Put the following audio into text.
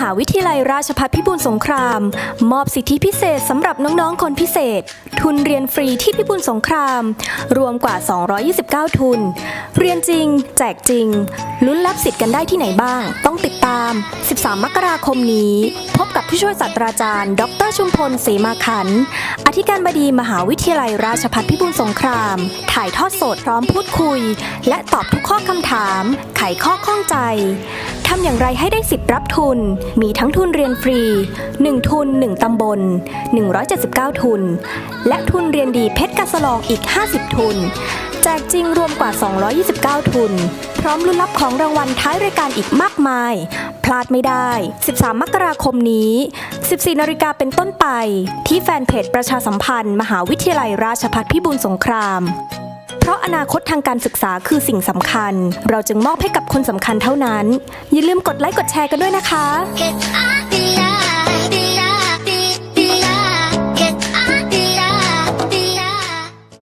หาวิทยาลัยราชภัฏพิบูลสงคราม มอบสิทธิพิเศษสำหรับน้องๆ คนพิเศษ ทุนเรียนฟรีที่พิบูลสงคราม รวมกว่า 229 ทุน เรียนจริง แจกจริง ลุ้นรับสิทธิ์กันได้ที่ไหนบ้าง ต้องติดตาม 13 มกราคมนี้ พบกับผู้ช่วยศาสตราจารย์ ดรชุมพลเสมาขัน อธิการบดีมหาวิทยาลัยราชภัฏพิบูลสงคราม ถ่ายทอดสดพร้อมพูดคุย และตอบทุกข้อคำถาม ไขข้อข้องใจ ทำอย่างไรให้ได้สิทธิ์รับทุน มีทั้งทุนเรียนฟรี 1 ทุน 1 ตำบล 179 ทุน และทุนเรียนดีเพชรกาสลองอีก 50 ทุน แจกจริงรวมกว่า 229 ทุน พร้อมลุ้นรับของรางวัลท้ายรายการอีกมากมาย พลาดไม่ได้ 13 มกราคมนี้ 14 นาฬิกาเป็นต้นไป ที่แฟนเพจประชาสัมพันธ์ มหาวิทยาลัยราชภัฏพิบูลสงคราม ราะอนาคตทางการศึกษาคือสิ่งสำคัญ เราจึงมอบให้กับคนสำคัญเท่านั้น อย่าลืมกดไลค์กดแชร์กันด้วยนะคะ